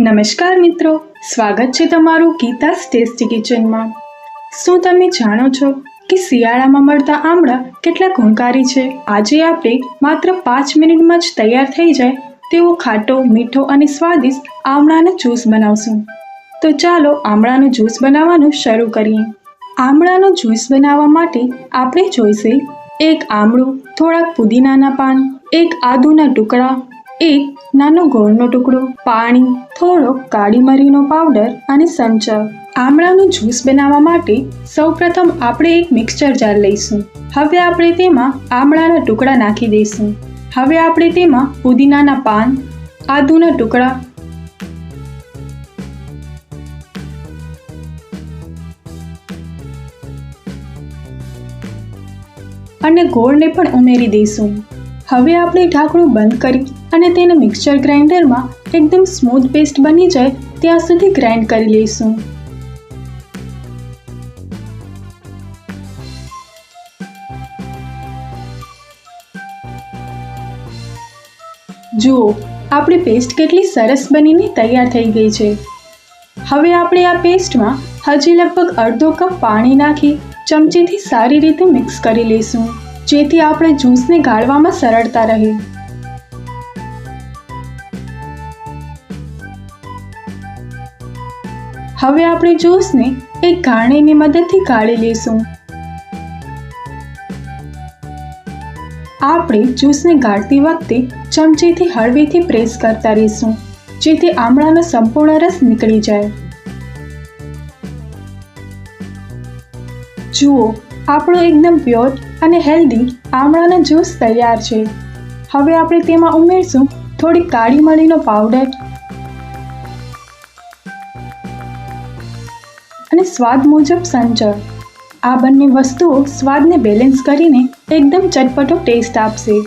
નમસ્કાર મિત્રો, સ્વાગત છે તમારું ગીતાસ ટેસ્ટી કિચનમાં. શું તમે જાણો છો કે શિયાળામાં મળતા આમળા કેટલા ગુણકારી છે? આજે આપણે માત્ર પાંચ મિનિટમાં જ તૈયાર થઈ જાય તેવો ખાટો, મીઠો અને સ્વાદિષ્ટ આમળાનો જ્યુસ બનાવશું. તો ચાલો આમળાનો જ્યુસ બનાવવાનું શરૂ કરીએ. આમળાનો જ્યુસ બનાવવા માટે આપણે જોઈશે એક આમળું, થોડાક પુદીનાના પાન, એક આદુના ટુકડા એક નાનો ગોળનો ટુકડો, પાણી, થોડો કાળી મરીનો પાવડર અને સંચર આમળાનું જ્યુસ બનાવવા માટે સૌપ્રથમ આપણે એક મિક્સચર જાર લઈશું. હવે આપણે તેમાં આમળાના ટુકડા નાખી દઈશું. હવે આપણે તેમાં પુદીનાના પાન, આદુના ટુકડા અને ગોળને પણ ઉમેરી દઈશું. હવે આપણે ઢાંકણું બંધ કરી અને તેને મિક્સર ગ્રાઇન્ડરમાં એકદમ સ્મૂથ પેસ્ટ બની જાય ત્યાં સુધી ગ્રાઇન્ડ કરી લઈશું. જુઓ, આપણી પેસ્ટ કેટલી સરસ બનીને તૈયાર થઈ ગઈ છે. હવે આપણે આ પેસ્ટમાં હજી લગભગ અડધો કપ પાણી નાખી ચમચીથી સારી રીતે મિક્સ કરી લઈશું. જેથી આપણે જ્યુસને ગાળવામાં સરળતા રહે. હવે આપણે જ્યુસને એક ગાણીની મદદથી ગાળી લઈશું. આપણે જ્યુસને ગાળતી વખતે ચમચીથી હળવેથી પ્રેસ કરતા રહીશું, જેથી આમળાનો સંપૂર્ણ રસ નીકળી જાય. જુઓ આપણો એકદમ પ્યોર અને હેલ્ધી આમળાનો જ્યુસ તૈયાર છે. હવે આપણે તેમાં ઉમેરશું થોડી કાળી મરીનો પાવડર અને સ્વાદ મુજબ સંચર આ બંને વસ્તુઓ સ્વાદને બેલેન્સ કરીને એકદમ ચટપટો ટેસ્ટ આપશે.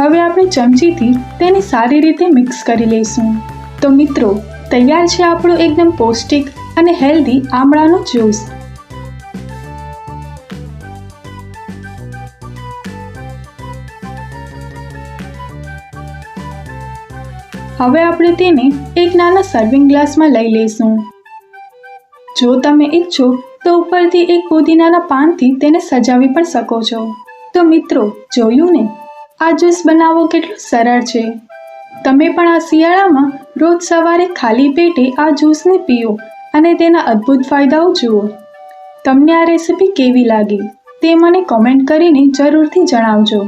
હવે આપણે ચમચીથી તેને સારી રીતે મિક્સ કરી લઈશું. તો મિત્રો, તૈયાર છે આપણો એકદમ પૌષ્ટિક અને હેલ્ધી આમળાનો જ્યુસ. હવે આપણે તેને એક નાના સર્વિંગ ગ્લાસમાં લઈ લઈશું. જો તમે ઈચ્છો તો ઉપરથી એક પુદીનાના પાનથી તેને સજાવી પણ શકો છો. તો મિત્રો, જોયું ને? આ જ્યુસ બનાવવો કેટલું સરળ છે. તમે પણ આ શિયાળામાં રોજ સવારે ખાલી પેટે આ જ્યુસને પીઓ અને તેના અદ્ભુત ફાયદાઓ જુઓ. તમને આ રેસીપી કેવી લાગી તે મને કોમેન્ટ કરીને જરૂરથી જણાવજો.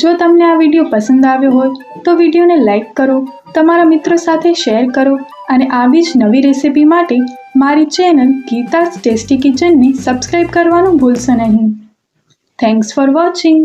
જો તમને આ વીડિયો પસંદ આવ્યો હોય, તો વિડીયોને લાઇક કરો, તમારા મિત્રો સાથે શેર કરો અને આવી જ નવી રેસીપી માટે મારી ચેનલ ગીતાસ ટેસ્ટી કિચનને સબસ્ક્રાઈબ કરવાનું ભૂલશો નહીં. Thanks for watching